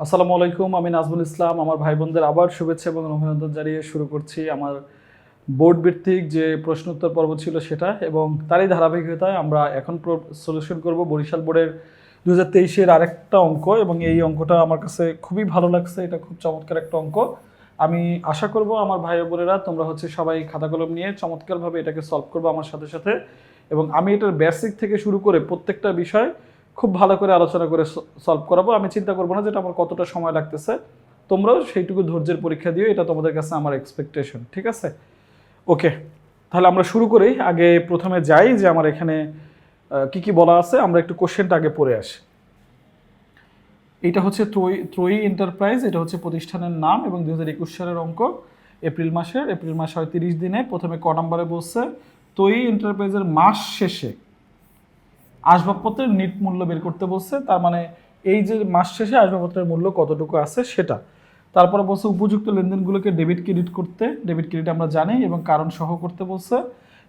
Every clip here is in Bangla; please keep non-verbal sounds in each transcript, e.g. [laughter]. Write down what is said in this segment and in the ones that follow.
আসসালামু আলাইকুম, আমি নাজমুল ইসলাম। আমার ভাই বোনদের আবার শুভেচ্ছা এবং অভিনন্দন জানিয়ে শুরু করছি আমার বোর্ড ভিত্তিক যে প্রশ্ন উত্তর পর্ব ছিল সেটা এবং তারই ধারাবাহিকতায় আমরা এখন সলিউশন করব বরিশাল বোর্ডের দু হাজার তেইশের আরেকটা অঙ্ক এবং এই অঙ্কটা আমার কাছে খুবই ভালো লাগছে, এটা খুব চমৎকার একটা অঙ্ক। আমি আশা করব আমার ভাই বোনেরা তোমরা হচ্ছে সবাই খাতা কলম নিয়ে চমৎকারভাবে এটাকে সলভ করব আমার সাথে সাথে এবং আমি এটার বেসিক থেকে শুরু করে প্রত্যেকটা বিষয় খুব ভালো করে আলোচনা করে সলভ করাবো। আমি চিন্তা করব না যেটা আমার কতটা সময় লাগতেছে। তোমরাও সেইটুকু ধৈর্যের পরীক্ষা দিও, এটা তোমাদের কাছে আমার এক্সপেকটেশন ঠিক আছে? ওকে তাহলে আমরা শুরু করি। আগে প্রথমে যাই যে আমার এখানে কি কি বলা আছে। আমরা একটু কোশ্চেনটা আগে পড়ে আসি। এটা হচ্ছে ত্রয়ী ত্রয়ী এন্টারপ্রাইজ এটা হচ্ছে প্রতিষ্ঠানের নাম এবং দু হাজার একুশ সালের অঙ্ক। এপ্রিল মাসের, এপ্রিল মাস হয় তিরিশ দিনে। প্রথমে ক নম্বরে বসছে ত্রয়ী এন্টারপ্রাইজের মাস শেষে আসবাবপত্রের নিট মূল্য বের করতে বলছে, তার মানে এই যে মাস শেষে আসবাবপত্রের মূল্য কতটুকু আছে সেটা। তারপরে বলছে, উপযুক্ত লেনদেনগুলোকে ডেবিট ক্রেডিট করতে ডেবিট ক্রেডিট আমরা জানি এবং কারণ সহ করতে বলছে।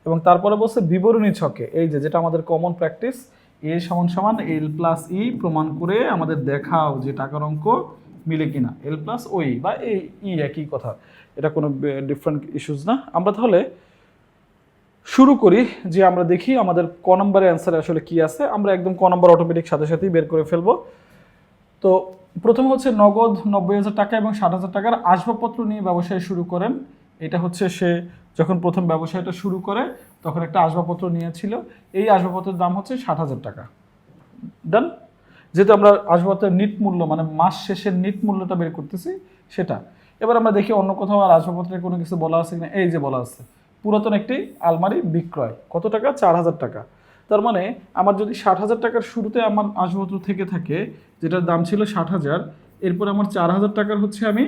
এবং তারপরে বলছে, বিবরণী ছকে, এই যে যেটা আমাদের কমন প্র্যাকটিস এ সমান সমান এল প্লাস ই প্রমাণ করে আমাদের দেখাও যে টাকার অঙ্ক মিলে কিনা। এল প্লাস ওই বা এই ই একই কথা। এটা কোনো ডিফারেন্ট ইস্যুস না। আমরা তাহলে শুরু করি যে আমরা দেখি আমাদের ক নম্বরের অ্যান্সারে আসলে কি আছে। আমরা একদম ক নম্বর অটোমেটিক সাথে সাথেই বের করে ফেলব। তো প্রথম হচ্ছে নগদ নব্বই হাজার টাকা এবং ষাট হাজার টাকার আসবাবপত্র নিয়ে ব্যবসায় শুরু করেন। এটা হচ্ছে সে যখন প্রথম ব্যবসায়টা শুরু করে, তখন একটা আসবাবপত্র নিয়েছিল। এই আসবাবপত্রের দাম হচ্ছে ষাট হাজার টাকা। ডান যেহেতু আমরা আসবাবপত্রের নিট মূল্য মানে মাস শেষের নিট মূল্যটা বের করতেছি, সেটা। এবার আমরা দেখি অন্য কোথাও আর আসবাবপত্রের কোনো কিছু বলা আছে কিনা? এই যে বলা আছে। পুরাতন একটি আলমারি বিক্রয়। কত টাকা? চার হাজার টাকা। তার মানে আমার যদি ষাট হাজার টাকার শুরুতে আমার আসবাবপত্র থেকে থাকে, যেটার দাম ছিল ষাট হাজার, এরপর আমার চার হাজার টাকার হচ্ছে আমি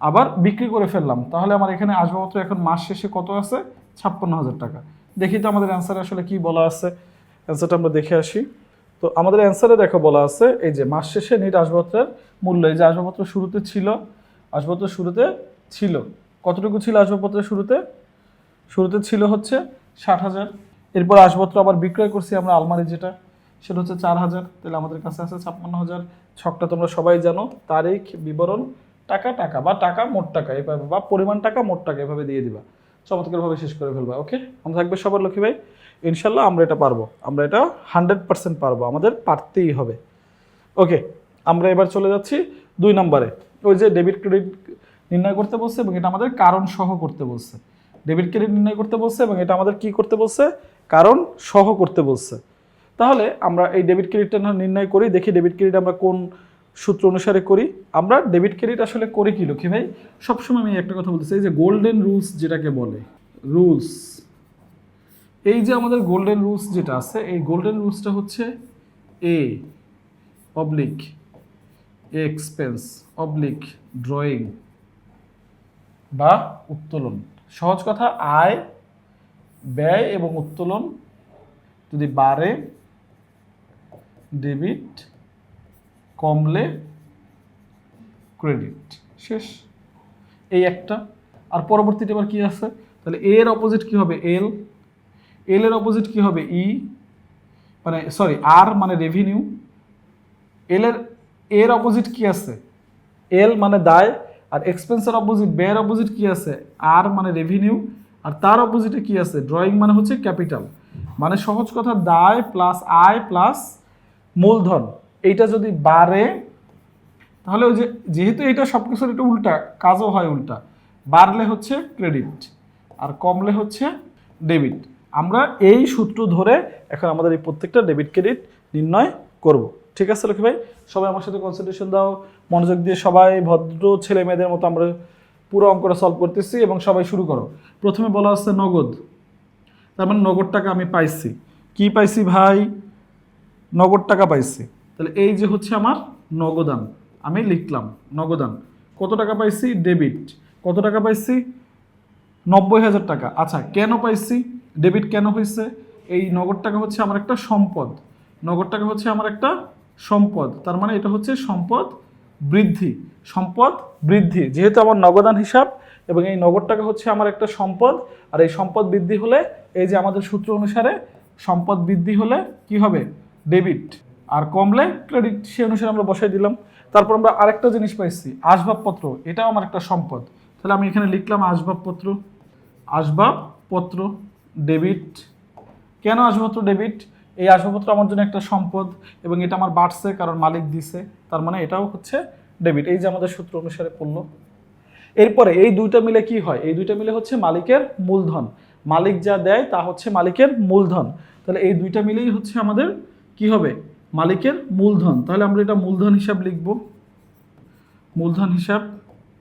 আবার বিক্রি করে ফেললাম। তাহলে আমার এখানে আসবাবপত্র এখন মাস শেষে কত আছে? ছাপ্পান্ন হাজার টাকা। দেখি তো আমাদের অ্যান্সারে আসলে কি বলা আছে। অ্যান্সারটা আমরা দেখে আসি। তো আমাদের অ্যান্সারে দেখো বলা আছে, এই যে মাস শেষে নিট আসবাবপত্রের মূল্য, এই যে আসবাবপত্র শুরুতে ছিল, আসবাবপত্র শুরুতে ছিল। কতটুকু ছিল আসবাবপত্রের শুরুতে? শুরুতে ছিল হচ্ছে ষাট হাজার। এরপর আসবাবপত্র আবার বিক্রয় করছি আমরা আলমারি যেটা, সেটা হচ্ছে চার হাজার। তাহলে আমাদের কাছে আছে ছাপ্পান্ন হাজার। ছকটা তোমরা সবাই জানো, তারিখ, বিবরণ, টাকা টাকা বা টাকা, মোট টাকা, এভাবে বা পরিমাণ টাকা, মোট টাকা, এভাবে দিয়ে দিবা। চমৎকারভাবে শেষ করে ফেলবা ওকে মনে থাকবে সবার লক্ষ্মী ভাই। ইনশাল্লাহ আমরা এটা পারব। আমরা এটা হান্ড্রেড পার্সেন্ট পারব। আমাদের পারতেই হবে। ওকে আমরা এবার চলে যাচ্ছি দুই নম্বরে। ওই যে ডেবিট ক্রেডিট নির্ণয় করতে বলছে এবং এটা আমাদের কারণ সহ করতে বলছে। ডেবিট ক্রেডিট নির্ণয় করতে বলছে এবং এটা আমাদের কি করতে বলছে? কারণ সহ করতে বলছে। তাহলে আমরা এই ডেবিট ক্রেডিটটা নির্ণয় করি, দেখি ডেবিট ক্রেডিট আমরা কোন সূত্র অনুসারে করি। আমরা ডেবিট ক্রেডিট আসলে করি কি, লক্ষ্মী ভাই? সবসময় আমি একটা কথা বলতে চাই যে গোল্ডেন রুলস যেটাকে বলে রুলস এই যে আমাদের গোল্ডেন রুলস যেটা আছে, এই গোল্ডেন রুলসটা হচ্ছে A oblique expense oblique drawing বা উত্তোলন। সহজ কথা, আয়, ব্যয় এবং উত্তোলন যদি বাড়ে ডেবিট কমলে ক্রেডিট শেষ। এই একটা। আর পরবর্তীতে আবার কী আছে? তাহলে এর অপোজিট কি হবে? এল এল এর অপোজিট কি হবে? ই মানে সরি আর মানে রেভিনিউ এল এর এর অপোজিট কি আছে? এল মানে দায় আর এক্সপেন্সের অপোজিট ব্যয়ের অপোজিট কি আছে? আর মানে রেভিনিউ আর তার অপোজিটে কি আছে? ড্রয়িং মানে হচ্ছে ক্যাপিটাল মানে সহজ কথা, দায় প্লাস আয় প্লাস মূলধন। এইটা যদি বাড়ে, তাহলে ওই যে, যেহেতু এটা সব কিছুর একটু উল্টা, কাজও হয় উল্টা। বাড়লে হচ্ছে ক্রেডিট আর কমলে হচ্ছে ডেবিট আমরা এই সূত্র ধরে এখন আমাদের এই প্রত্যেকটা ডেবিট ক্রেডিট নির্ণয় করব। ঠিক আছে লক্ষ্মী ভাই? সবাই আমার সাথে কনসেন্ট্রেশন দাও। মনোযোগ দিয়ে সবাই ভদ্র ছেলে মেয়েদের মতো আমরা পুরো অঙ্কটা সলভ করতেছি এবং সবাই শুরু করো। প্রথমে বলা হচ্ছে নগদ। তার মানে নগদ টাকা আমি পাইছি। কি পাইছি ভাই? নগদ টাকা পাইছি। তাহলে এই যে হচ্ছে আমার নগদান। আমি লিখলাম নগদান। কত টাকা পাইছি? ডেবিট কত টাকা পাইছি? নব্বই হাজার টাকা। আচ্ছা কেন পাইছি? ডেবিট কেন হয়েছে এই নগদ টাকা হচ্ছে আমার একটা সম্পদ। নগদ টাকা হচ্ছে আমার একটা সম্পদ, তার মানে এটা হচ্ছে সম্পদ বৃদ্ধি সম্পদ বৃদ্ধি। যেহেতু আমার নগদান হিসাব এবং এই নগদ টাকা হচ্ছে আমার একটা সম্পদ, আর এই সম্পদ বৃদ্ধি হলে এই যে আমাদের সূত্র অনুসারে সম্পদ বৃদ্ধি হলে কি হবে? ডেবিট। আর কমলে ক্রেডিট, সে অনুসারে আমরা বসাই দিলাম। তারপর আমরা আরেকটা জিনিস পাইছি, আসবাবপত্র, এটাও আমার একটা সম্পদ। তাহলে আমি এখানে লিখলাম আসবাবপত্র আসবাবপত্র, ডেবিট। কেন আসবাবপত্র, ডেবিট? এই আসবাবপত্র আমার জন্য একটা সম্পদ এবং এটা আমার বাড়ছে, কারণ মালিক দিছে। তার মানে এটাও হচ্ছে ডেবিট এই যে আমাদের সূত্র অনুসারে পড়ল। এরপরে এই দুইটা মিলে কি হয়? এই দুইটা মিলে হচ্ছে মালিকের মূলধন। মালিক যা দেয় তা হচ্ছে মালিকের মূলধন। তাহলে এই দুইটা মিলেই হচ্ছে আমাদের কি হবে? মালিকের মূলধন। তাহলে আমরা এটা মূলধন হিসাব লিখব। মূলধন হিসাব,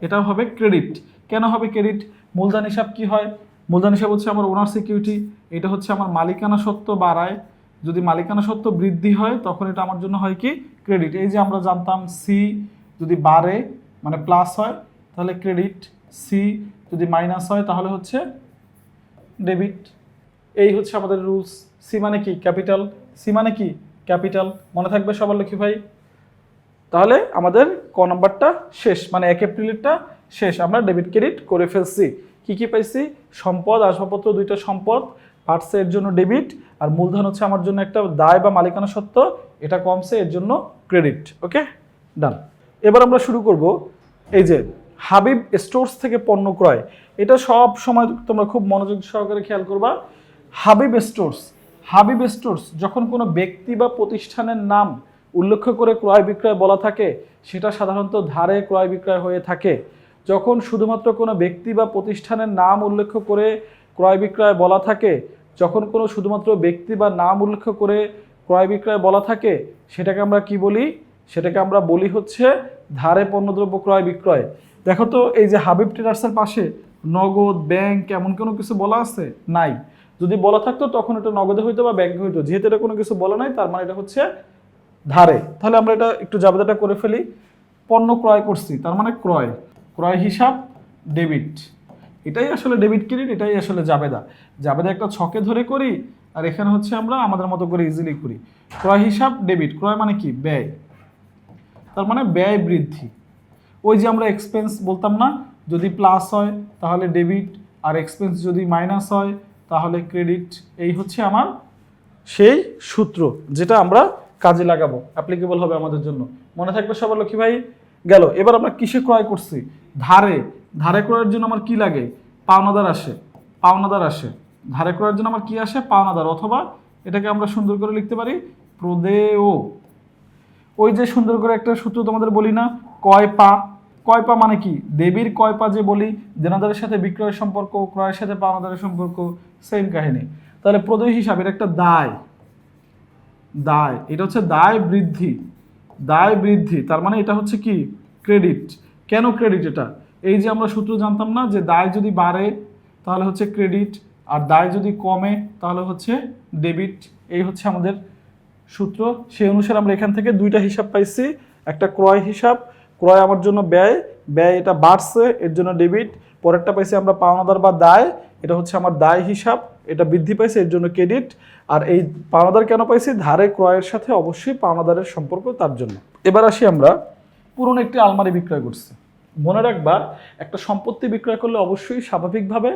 এটাও হবে ক্রেডিট কেন হবে ক্রেডিট মূলধন হিসাব কি হয়? মূলধন হিসাব হচ্ছে আমার ওনার সিকিউরিটি এটা হচ্ছে আমার মালিকানা সত্ত্ব বাড়ায় যদি মালিকানা সত্ত্ব বৃদ্ধি হয়, তখন এটা আমার জন্য হয় কি? ক্রেডিট এই যে আমরা জানতাম সি যদি বাড়ে মানে প্লাস হয়, তাহলে ক্রেডিট সি যদি মাইনাস হয়, তাহলে হচ্ছে ডেবিট এই হচ্ছে আমাদের রুলস সি মানে কি? ক্যাপিটাল সি মানে কি? ক্যাপিটাল মনে থাকবে সবার লক্ষ্মী ভাই? তাহলে আমাদের ক নম্বরটা শেষ মানে এক এপ্রিলেরটা শেষ। আমরা ডেবিট ক্রেডিট করে ফেলছি। কি কি পাইছি? সম্পদ, আসবাবপত্র, দুইটা সম্পদ। পার্টসে এর জন্য ডেবিট আর মূলধন হচ্ছে আমার জন্য একটা দায় বা মালিকানা সত্ত্ব, এটা কমছে, এর জন্য ক্রেডিট ওকে ডান এবার আমরা শুরু করব, এই যে হাবিব স্টোরস থেকে পণ্য ক্রয়, এটা সব সময় তোমরা খুব মনোযোগ সহকারে খেয়াল করবা। হাবিব স্টোরস হাবিব স্টোরস যখন কোনো ব্যক্তি বা প্রতিষ্ঠানের নাম উল্লেখ করে ক্রয় বিক্রয় বলা থাকে, সেটা সাধারণত ধারে ক্রয় বিক্রয় হয়ে থাকে। যখন শুধুমাত্র কোনো ব্যক্তি বা প্রতিষ্ঠানের নাম উল্লেখ করে ক্রয় বিক্রয় বলা থাকে, যখন কোনো শুধুমাত্র ব্যক্তি বা নাম উল্লেখ করে ক্রয় বিক্রয় বলা থাকে, সেটাকে আমরা কি বলি? সেটাকে আমরা বলি হচ্ছে ধারে পণ্যদ্রব্য ক্রয় বিক্রয়। দেখো তো, এই যে হাবিব ট্রেডার্সের পাশে নগদ, ব্যাংক এমন কোনো কিছু বলা আছে? নাই। যদি বলা থাকতো, তখন এটা নগদে হইতো বা ব্যাংকে হইতো। যেহেতু এটা কোনো কিছু বলা নাই, তার মানে এটা হচ্ছে ধারে। তাহলে আমরা এটা একটু জাবেদাটা করে ফেলি। পণ্য ক্রয় করছি, তার মানে ক্রয়। ক্রয় হিসাব, ডেবিট। এটাই আসলে ডেবিট ক্রেডিট, এটাই আসলে জাবেদা। জাবেদা একটা ছকে ধরে করি আর এখানে হচ্ছে আমরা আমাদের মতো করে ইজিলি করি। ক্রয় হিসাব, ডেবিট। ক্রয় মানে কি? ব্যয়। তার মানে ব্যয় বৃদ্ধি। ওই যে আমরা এক্সপেন্স বলতাম না, যদি প্লাস হয় তাহলে ডেবিট আর এক্সপেন্স যদি মাইনাস হয় তাহলে ক্রেডিট এই হচ্ছে আমার সেই সূত্র যেটা আমরা কাজে লাগাবো। অ্যাপ্লিকেবল হবে আমাদের জন্য। মনে থাকবে সবার লক্ষ্মী ভাই? গেল। এবার আমরা কিসে ক্রয় করছি? ধারে। ধারে ক্রয়ের জন্য আমার কি লাগে? পাওনাদার আসে। পাওনাদার আসে। ধারে ক্রয়ের জন্য আমার কি আসে? পাওনাদার। অথবা এটাকে আমরা সুন্দর করে লিখতে পারি, প্রদেয়। ওই যে সুন্দর করে একটা সূত্র তোমাদের বলি না? কয় পা। কয় পা মানে কি? দেবীর কয় পা যে বলি, দেনাদারের সাথে বিক্রয়ের সম্পর্ক, ক্রয়ের সাথে পাওনাদারের সম্পর্ক সেম কাহিনী। তাহলে প্রদেয় হিসাবে এটা একটা দায়। দায়। এটা হচ্ছে দায় বৃদ্ধি। দায় বৃদ্ধি, তার মানে এটা হচ্ছে কি? ক্রেডিট কেন ক্রেডিট এটা? এই যে আমরা সূত্র জানতাম না যে দায় যদি বাড়ে, তাহলে হচ্ছে ক্রেডিট আর দায় যদি কমে, তাহলে হচ্ছে ডেবিট এই হচ্ছে আমাদের সূত্র। সেই অনুসারে আমরা এখান থেকে দুইটা হিসাব পাইছি। একটা ক্রয় হিসাব, ক্রয় আমার জন্য ব্যয় ব্যয় এটা বাড়ছে, এর জন্য ডেবিট পরেরটা পাইছি আমরা পাওনাদার বা দায়, এটা হচ্ছে আমার দায় হিসাব, এটা বৃদ্ধি পাইছে, এর জন্য ক্রেডিট আর এই পাওনাদার কেন পাইছি? ধারে ক্রয়ের সাথে অবশ্যই পাওনাদারের সম্পর্ক তার জন্য। এবার আসি আমরা পুরনো একটি আলমারি বিক্রয় করছি। মনে রাখবা, একটা সম্পত্তি বিক্রয় করলে অবশ্যই স্বাভাবিকভাবে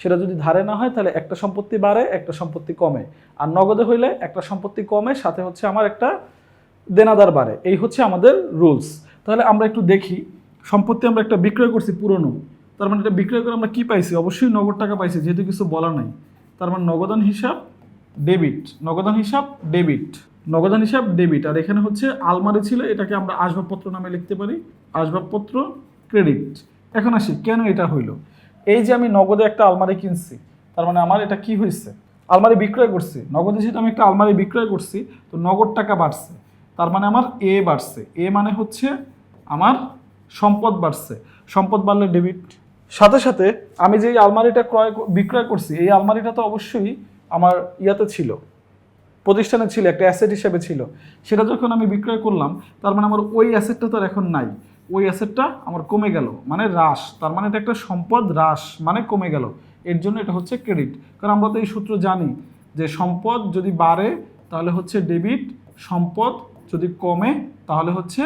সেটা যদি ধারে না হয়, তাহলে একটা সম্পত্তি বাড়ে, একটা সম্পত্তি কমে। আর নগদে হইলে একটা সম্পত্তি কমে, সাথে হচ্ছে আমার একটা দেনাদার বাড়ে। এই হচ্ছে আমাদের রুলস তাহলে আমরা একটু দেখি, সম্পত্তি আমরা একটা বিক্রয় করছি পুরনো। তার মানে এটা বিক্রয় করে আমরা কী পাইছি? অবশ্যই নগদ টাকা পাইছি, যেহেতু কিছু বলা নাই। তার মানে নগদান হিসাব ডেবিট নগদান হিসাব ডেবিট নগদান হিসাব ডেবিট আর এখানে হচ্ছে আলমারি ছিল, এটাকে আমরা আসবাবপত্র নামে লিখতে পারি, আসবাবপত্র ক্রেডিট এখন আসি, কেন এটা হইল? এই যে আমি নগদে একটা আলমারি কিনছি, তার মানে আমার এটা কি হয়েছে আলমারি বিক্রয় করছি, নগদে যেহেতু আমি একটা আলমারি বিক্রয় করছি, তো নগদ টাকা বাড়ছে। তার মানে আমার এ বাড়ছে। এ মানে হচ্ছে আমার সম্পদ বাড়ছে। সম্পদ বাড়লে ডেবিট সাথে সাথে আমি যে আলমারিটা ক্রয় বিক্রয় করছি, এই আলমারিটা তো অবশ্যই আমার ইয়াতে ছিল। প্রতিষ্ঠানে ছিল, একটা অ্যাসেট হিসেবে ছিল। সেটা যখন আমি বিক্রয় করলাম, তার মানে আমার ওই অ্যাসেটটা তো আর এখন নাই। ওই অ্যাসেটটা আমার কমে গেল মানে হ্রাস। তার মানে এটা একটা সম্পদ হ্রাস মানে কমে গেল। এর জন্য এটা হচ্ছে ক্রেডিট কারণ আমরা তো এই সূত্র জানি যে সম্পদ যদি বাড়ে, তাহলে হচ্ছে ডেবিট সম্পদ যদি কমে, তাহলে হচ্ছে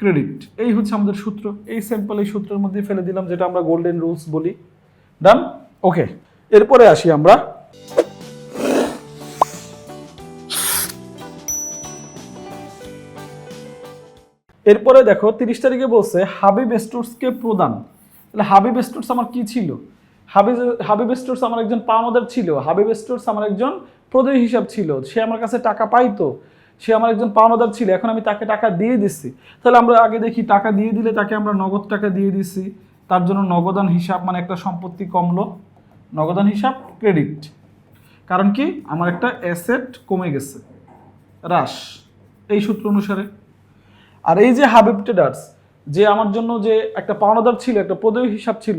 ক্রেডিট এই হচ্ছে আমাদের সূত্র। এই সিম্পল এই সূত্রের মধ্যে ফেলে দিলাম, যেটা আমরা গোল্ডেন রুলস বলি। ডান ওকে এরপরে আসি আমরা। এরপরে দেখো, তিরিশ তারিখে বলছে, হাবিব স্টোর্সকে প্রদান। তাহলে হাবিব স্টোর্স আমার কি ছিল? হাবিব হাবিব স্টোর্স আমার একজন পাওনাদার ছিল। হাবিব স্টোর্স আমার একজন প্রদেয় হিসাব ছিল। সে আমার কাছে টাকা পাইতো। সে আমার একজন পাওনাদার ছিল, এখন আমি তাকে টাকা দিয়ে দিচ্ছি। তাহলে আমরা আগে দেখি, টাকা দিয়ে দিলে তাকে আমরা নগদ টাকা দিয়ে দিচ্ছি। তার জন্য নগদান হিসাব মানে একটা সম্পত্তি কমলো নগদান হিসাব ক্রেডিট কারণ কি? আমার একটা অ্যাসেট কমে গেছে, হ্রাস। এই সূত্র অনুসারে। আর এই যে হাবিব ট্রেডার্স যে আমার জন্য যে একটা পাওনাদার ছিল, একটা প্রদেয় হিসাব ছিল,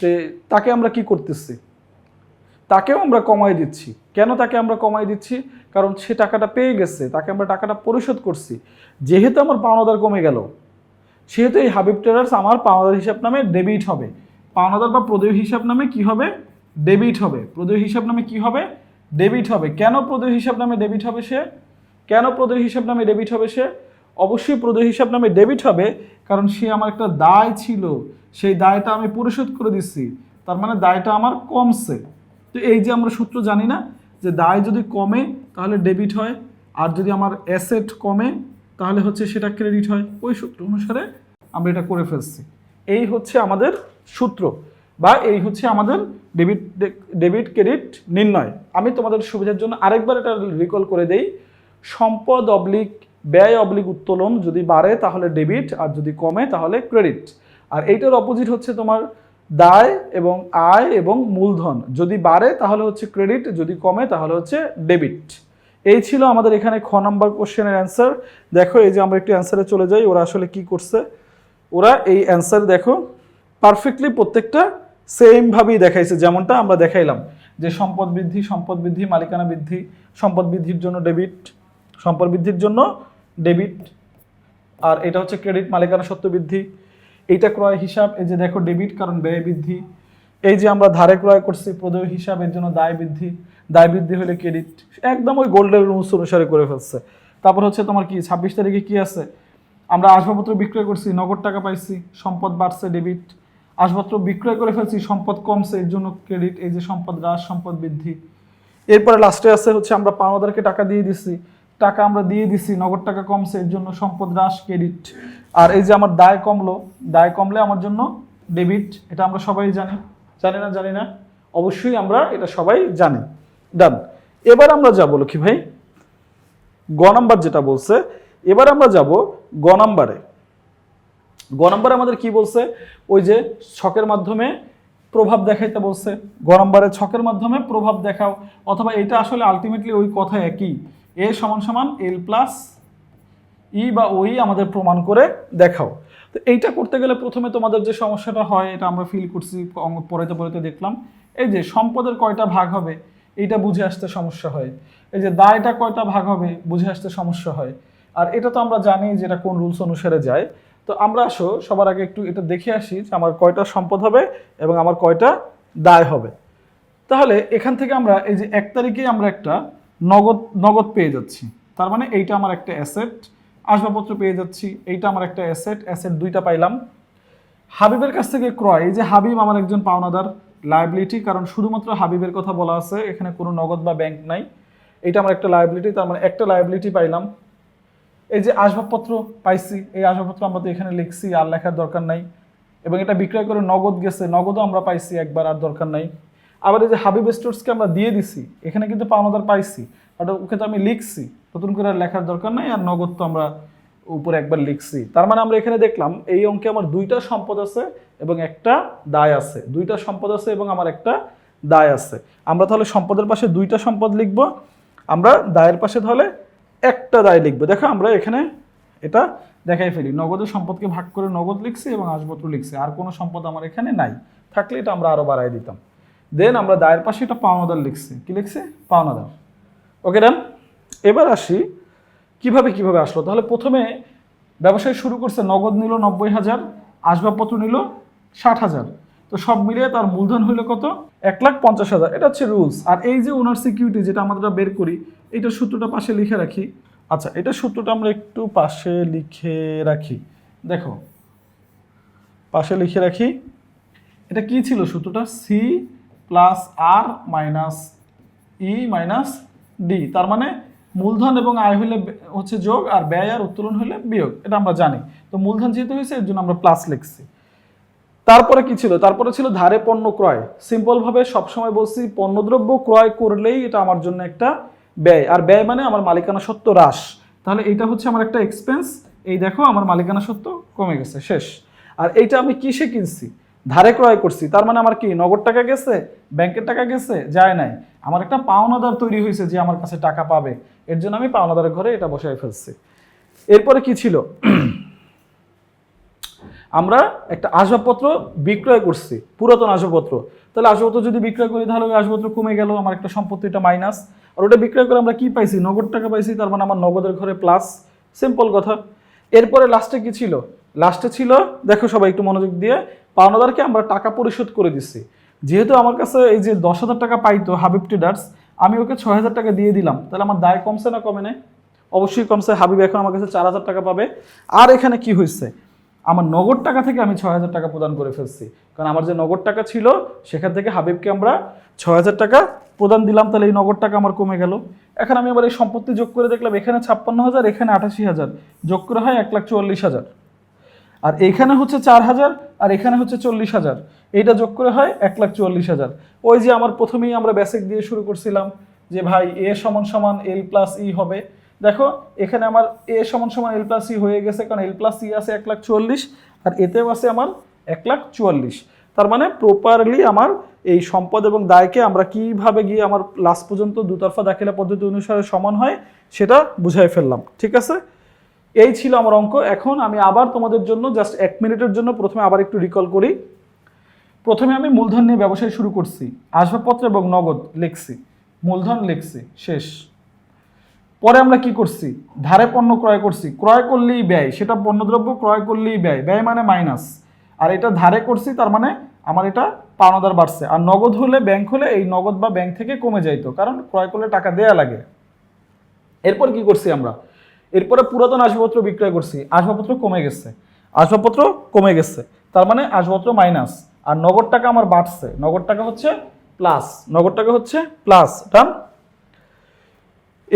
যে তাকে আমরা কি করতেছি? তাকেও আমরা কমাই দিচ্ছি। কেন তাকে আমরা কমাই দিচ্ছি? কারণ সে টাকাটা পেয়ে গেছে, তাকে আমরা টাকাটা পরিশোধ করছি। যেহেতু আমার পাওনাদার কমে গেল, সেহেতু এই হাবিব ট্রেডার্স আমার পাওনাদার হিসাব নামে ডেবিট হবে। পাওনাদার বা প্রদেয় হিসাব নামে কি হবে? ডেবিট হবে। প্রদেয় হিসাব নামে কি হবে? ডেবিট হবে। কেন প্রদেয় হিসাব নামে ডেবিট হবে সে? কেন প্রদেয় হিসাব নামে ডেবিট হবে সে? অবশ্যই প্রদেয় হিসাব নামে ডেবিট হবে, কারণ সে আমার একটা দায় ছিল। সেই দায়টা আমি পরিশোধ করে দিচ্ছি। তার মানে দায়টা আমার কমছে। তো এই যে আমরা সূত্র জানি না যে দায় যদি কমে, তাহলে ডেবিট হয়। আর যদি আমার অ্যাসেট কমে, তাহলে হচ্ছে সেটা ক্রেডিট হয়। ওই সূত্র অনুসারে আমরা এটা করে ফেলছি। এই হচ্ছে আমাদের সূত্র বা এই হচ্ছে আমাদের ডেবিট ডেবিট ক্রেডিট নির্ণয়। আমি তোমাদের সুবিধার জন্য আরেকবার এটা রিকল করে দেই। সম্পদ অবলিক, ব্যয় অবলিক উত্তোলন যদি বাড়ে, তাহলে ডেবিট আর যদি কমে, তাহলে ক্রেডিট আর এইটার অপোজিট হচ্ছে তোমার দায় এবং আয় এবং মূলধন। যদি বাড়ে, তাহলে হচ্ছে ক্রেডিট যদি কমে, তাহলে হচ্ছে ডেবিট এই ছিল আমাদের এখানে খ নম্বর কোশ্চেনের অ্যান্সার দেখো, এই যে আমরা একটু অ্যান্সারে চলে যাই, ওরা আসলে কি করছে? ওরা এই অ্যান্সার দেখো পারফেক্টলি প্রত্যেকটা সেমভাবেই দেখাইছে, যেমনটা আমরা দেখাইলাম। যে সম্পদ বৃদ্ধি সম্পদ বৃদ্ধি, মালিকানা বৃদ্ধি, সম্পদ বৃদ্ধির জন্য ডেবিট সম্পদ বৃদ্ধির জন্য ডেবিট আর এটা হচ্ছে ক্রেডিট মালিকানা সত্ত্ব বৃদ্ধি। এইটা ক্রয় হিসাব, এই যে দেখো ডেবিট কারণ ব্যয় বৃদ্ধি, এই যে আমরা ধারে ক্রয় করছি প্রদেয় হিসাব, এর জন্য দায় বৃদ্ধি দায় বৃদ্ধি হলে ক্রেডিট একদম ওই গোল্ডের রুলস অনুসারে করে ফেলছে। তারপর হচ্ছে তোমার কি, ছাব্বিশ তারিখে কি আছে? আমরা আসবাবপত্র বিক্রয় করছি, নগদ টাকা পাইছি, সম্পদ বাড়ছে ডেবিট আসবাবপত্র বিক্রয় করে ফেলছি, সম্পদ কমছে, এর জন্য ক্রেডিট এই যে সম্পদ হ্রাস, সম্পদ বৃদ্ধি। এরপরে লাস্টে আছে হচ্ছে আমরা পাওনাদারকে টাকা দিয়ে দিছি টাকা আমরা দিয়ে দিছি, নগদ টাকা কমছে, এর জন্য সম্পদ হ্রাস ক্রেডিট আর এই যে আমার দায় কমলো, দায় কমলে আমার জন্য ডেবিট এটা আমরা সবাই জানি। জানি না জানি না, অবশ্যই আমরা এটা সবাই জানি। ডান এবার আমরা যাব, লক্ষ্মী ভাই, গ নাম্বার যেটা বলছে, এবার আমরা যাব গ নাম্বারে। গ নাম্বারে আমাদের কি বলছে? ওই যে ছকের মাধ্যমে প্রভাব দেখাইতে বলছে। গ নাম্বারে ছকের মাধ্যমে প্রভাব দেখাও, অথবা এটা আসলে আলটিমেটলি ওই কথা একই। এ সমান সমান এল প্লাস ই বা ওই আমাদের প্রমাণ করে দেখাও। তো এইটা করতে গেলে প্রথমে তোমাদের যে সমস্যাটা হয়, এটা আমরা ফিল করছি অঙ্ক পড়াইতে পড়াইতে দেখলাম। এই যে সম্পদের কয়টা ভাগ হবে, এইটা বুঝে আসতে সমস্যা হয়। এই যে দায়টা কয়টা ভাগ হবে, বুঝে আসতে সমস্যা হয়। আর এটা তো আমরা জানি যে এটা কোন রুলস অনুসারে যায়। তো আমরা আসো, সবার আগে একটু এটা দেখে আসি যে আমার কয়টা সম্পদ হবে এবং আমার কয়টা দায় হবে। তাহলে এখান থেকে আমরা, এই যে এক তারিখে আমরা একটা নগদ নগদ পেয়ে যাচ্ছি। তার মানে এইটা আমার একটা অ্যাসেট আসবাবপত্র পেয়ে যাচ্ছি। এইটা আমার একটা অ্যাসেট অ্যাসেট দুইটা পাইলাম। হাবিবের কাছ থেকে ক্রয়। এই যে হাবিব আমার একজন পাওনাদার লায়াবিলিটি কারণ শুধুমাত্র হাবিবের কথা বলা আছে, এখানে কোনো নগদ বা ব্যাংক নাই। এটা আমার একটা লায়াবিলিটি তার মানে একটা লায়াবিলিটি পাইলাম। এই যে আসবাবপত্র পাইছি, এই আসবাবপত্র আমরা তো এখানে লিখছি, আর লেখার দরকার নাই। এবং এটা বিক্রয় করে নগদ গেছে, নগদও আমরা পাইছি একবার, আর দরকার নাই। আবার এই যে হাবিব স্টোর্সকে আমরা দিয়ে দিছি, এখানে কিন্তু পাওনাদার পাইছি বাট ওকে তো আমি লিখছি, নতুন করে আর লেখার দরকার নাই আর নগদ তো আমরা উপরে একবার লিখছি। তার মানে আমরা এখানে দেখলাম এই অঙ্কে আমার দুইটা সম্পদ আছে এবং একটা দায় আছে। দুইটা সম্পদ আছে এবং আমার একটা দায় আছে। আমরা তাহলে সম্পদের পাশে দুইটা সম্পদ লিখব, আমরা দায়ের পাশে তাহলে একটা দায় লিখব। দেখো আমরা এখানে এটা দেখাই ফেলি। নগদের সম্পদকে ভাগ করে নগদ লিখছি এবং আসপত্র লিখছি। আর কোনো সম্পদ আমার এখানে নাই। থাকলে এটা আমরা আরও বাড়াই দিতাম। দেন আমরা দায়ের পাশে এটা পাওনাদার লিখছি। কি লিখছি? পাওনাদার। ওকে ডান এবার আসি, কীভাবে কীভাবে আসলো? তাহলে প্রথমে ব্যবসায় শুরু করছে, নগদ নিল নব্বই হাজার, আসবাবপত্র নিল ষাট হাজার। তো সব মিলিয়ে তার মূলধন হইল কত? এক লাখ পঞ্চাশ হাজার। এটা হচ্ছে রুলস আর এই যে ওনার সিকিউরিটি যেটা আমরা বের করি, এইটার সূত্রটা পাশে লিখে রাখি। আচ্ছা এটা সূত্রটা আমরা একটু পাশে লিখে রাখি। দেখো, পাশে লিখে রাখি। এটা কি ছিল সূত্রটা? C plus R minus E minus D তার মানে মূলধন এবং আয় হলে হচ্ছে যোগ আর ব্যয় আর উত্তোলন হলে বিয়োগ, এটা আমরা জানি। তো মূলধন যেহেতু হয়েছে, এর জন্য আমরা প্লাস লিখছি। তারপরে কি ছিল? তারপরে ছিল ধারে পণ্য ক্রয়। সিম্পল ভাবে সবসময় বলছি, পণ্যদ্রব্য ক্রয় করলেই এটা আমার জন্য একটা ব্যয়। আর ব্যয় মানে আমার মালিকানা সত্ত্ব হ্রাস। তাহলে এটা হচ্ছে আমার একটা এক্সপেন্স এই দেখো, আমার মালিকানা সত্ত্ব কমে গেছে, শেষ। আর এইটা আমি কিসে কিনছি? ধারে ক্রয় করছি, তার মানে আমার কি নগদ টাকা গেছে, ব্যাংকের টাকা গেছে, যায় নাই? আমার একটা পাওনাদার তৈরি হয়েছে যে আমার কাছে টাকা পাবে, এর জন্য আমি পাওনাদারের ঘরে এটা বসায় ফেলছি। এরপরে কি ছিল? [clears throat] আমরা একটা আসবাবপত্র বিক্রয় করছি, পুরাতন আসবাবপত্র। তাহলে আসবাবপত্র যদি বিক্রয় করি, তাহলে ওই আসবাবপত্র কমে গেল, আমার একটা সম্পত্তি সম্পত্তিটা মাইনাস। আর ওটা বিক্রয় করে আমরা কি পাইছি? নগদ টাকা পাইছি, তার মানে আমার নগদের ঘরে প্লাস সিম্পল কথা। এরপরে লাস্টে কি ছিল? লাস্টে ছিল, দেখো সবাই একটু মনোযোগ দিয়ে পাওনাদারকে আমরা টাকা পরিশোধ করে দিচ্ছি যেহেতু আমার কাছে এই যে দশ হাজার টাকা পাইতো হাবিব ট্রেডার্স, আমি ওকে ছয় হাজার টাকা দিয়ে দিলাম। তাহলে আমার দায় কমছে না কমে নেই? অবশ্যই কমছে। হাবিব এখন আমার কাছে চার হাজার টাকা পাবে। আর এখানে কি হয়েছে? আমার নগদ টাকা থেকে আমি ছয় হাজার টাকা প্রদান করে ফেলছি। কারণ আমার যে নগদ টাকা ছিল, সেখান থেকে হাবিবকে আমরা ছয় হাজার টাকা প্রদান দিলাম। তাহলে এই নগদ টাকা আমার কমে গেল। এখন আমি আবার এই সম্পত্তি যোগ করে দেখলাম, এখানে ছাপ্পান্ন হাজার, এখানে আঠাশি হাজার। যোগ করে হয় এক লাখ চুয়াল্লিশ হাজার। আর এখানে হচ্ছে চার হাজার, আর এখানে হচ্ছে চল্লিশ হাজার। এইটা যোগ করে হয় এক লাখ চুয়াল্লিশ হাজার। ওই যে আমার প্রথমেই আমরা বেসিক দিয়ে শুরু করছিলাম যে ভাই এ সমান সমান এল প্লাস ই হবে। দেখো, এখানে আমার এ সমান সমান এল প্লাস ই হয়ে গেছে, কারণ এল প্লাস ই আছে এক লাখ চুয়াল্লিশ, আর এতেও আছে আমার এক লাখ চুয়াল্লিশ। তার মানে প্রপারলি আমার এই সম্পদ এবং দায়কে আমরা কীভাবে গিয়ে আমার লাস্ট পর্যন্ত দুতরফা দাখিলা পদ্ধতি অনুসারে সমান হয়, সেটা বুঝাই ফেললাম। ঠিক আছে? এই ছিল আমার অঙ্ক। এখন আমি আবার তোমাদের জন্য জাস্ট এক মিনিটের জন্য প্রথমে আবার একটু রিকল করি। প্রথমে আমি মূলধন নিয়ে ব্যবসায় শুরু করছি। আসবাবপত্র এবং নগদ লিখছি। মূলধন লিখছি। শেষ। পরে আমরা কি করছি? ধারে পণ্য ক্রয় করছি। ক্রয় করলেই ব্যয়। সেটা পণ্যদ্রব্য ক্রয় করলেই ব্যয়। ব্যয় মানে মাইনাস আর এটা ধারে করছি, তার মানে আমার এটা পাওনাদার বাড়ছে। আর নগদ হলে ব্যাংক হলে এই নগদ বা ব্যাংক থেকে কমে যাইতো। কারণ ক্রয় করলে টাকা দেয়া লাগে। এরপর কি করছি আমরা? এরপরে পুরাতন আসবাবপত্র বিক্রয় করছি, আসবাবপত্র কমে গেছে। আসবাবপত্র কমে গেছে, তার মানে আসবাবপত্র মাইনাস আর নগদ টাকা আমার বাড়ছে, নগদ টাকা হচ্ছে প্লাস নগদ টাকা হচ্ছে প্লাস ডান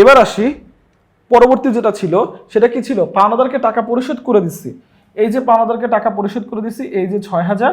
এবার আসি, পরবর্তী যেটা ছিল, সেটা কি ছিল? পাওনাদারকে টাকা পরিশোধ করে দিচ্ছি এই যে পাওনাদারকে টাকা পরিশোধ করে দিচ্ছি এই যে ছয় হাজার।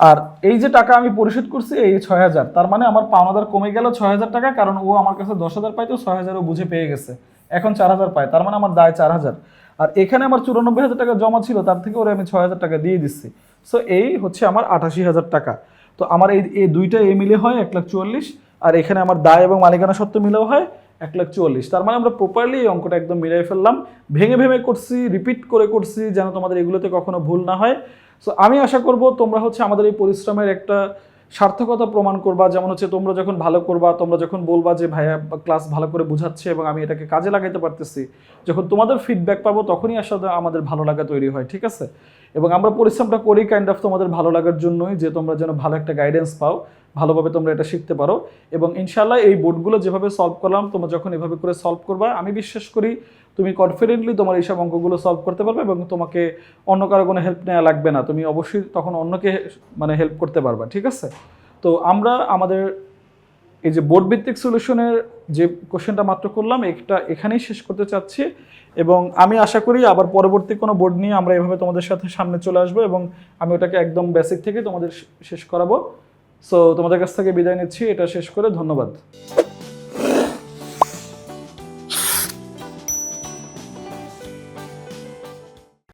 আর এই যে টাকা আমি পরিশোধ করছি, এই ছয় হাজার। তার মানে আমার পাওনাদার কমে গেল ছয় হাজার টাকা, কারণ ও আমার কাছে দশ হাজার পাইতো, ছয় হাজার ও বুঝে পেয়ে গেছে। এখন চার হাজার পায়, তার মানে আমার দায় চার হাজার। আর এখানে আমার চুরানব্বই হাজার টাকা জমা ছিল, তার থেকে ওরে আমি ছয় হাজার টাকা দিয়ে দিচ্ছি। সো এই হচ্ছে আমার আটাশি হাজার টাকা। তো আমার এই এই দুইটা এ মিলে হয় এক লাখ চুয়াল্লিশ, আর এখানে আমার দায় এবং মালিকানা সত্ত্ব মিলেও হয় এক লাখ চুয়াল্লিশ। তার মানে আমরা প্রপারলি এই অঙ্কটা একদম মিলাই ফেললাম। ভেঙে ভেঙে করছি রিপিট করে করছি, যেন তোমাদের এগুলোতে কখনো ভুল না হয়। সো আমি আশা করব তোমরা হচ্ছে আমাদের এই পরিশ্রমের একটা সার্থকতা প্রমাণ করবা, যেমন হচ্ছে তোমরা যখন ভালো করবা, তোমরা যখন বলবা যে, ভাইয়া ক্লাস ভালো করে বুঝাচ্ছে এবং আমি এটাকে কাজে লাগাইতে পারতেছি। যখন তোমাদের ফিডব্যাক পাবো, তখনই আসলে আমাদের ভালো লাগা তৈরি হয়, ঠিক আছে? এবং আমরা পরিশ্রমটা করি কাইন্ড অফ তোমাদের ভালো লাগার জন্যই, যে তোমরা যেন ভালো একটা গাইডেন্স পাও। ভালোভাবে তোমরা এটা শিখতে পারো। এবং ইনশাল্লাহ এই বোর্ডগুলো যেভাবে সলভ করলাম, তোমরা যখন এভাবে করে সলভ করবা, আমি বিশ্বাস করি তুমি কনফিডেন্টলি তোমার এইসব অঙ্কগুলো সলভ করতে পারবে এবং তোমাকে অন্য কারও কোনো হেল্প নেওয়া লাগবে না। তুমি অবশ্যই তখন অন্যকে মানে হেল্প করতে পারবা, ঠিক আছে? তো আমরা আমাদের এই যে বোর্ড ভিত্তিক সলিউশনের যে কোশ্চেনটা মাত্র করলাম, এটা এখানেই শেষ করতে চাচ্ছি। এবং আমি আশা করি আবার পরবর্তী কোনো বোর্ড নিয়ে আমরা এভাবে তোমাদের সাথে সামনে চলে আসব এবং আমি ওটাকে একদম বেসিক থেকে তোমাদের শেষ করাবো। সো তোমাদের কাছ থেকে বিদায় নিচ্ছি এটা শেষ করে ধন্যবাদ।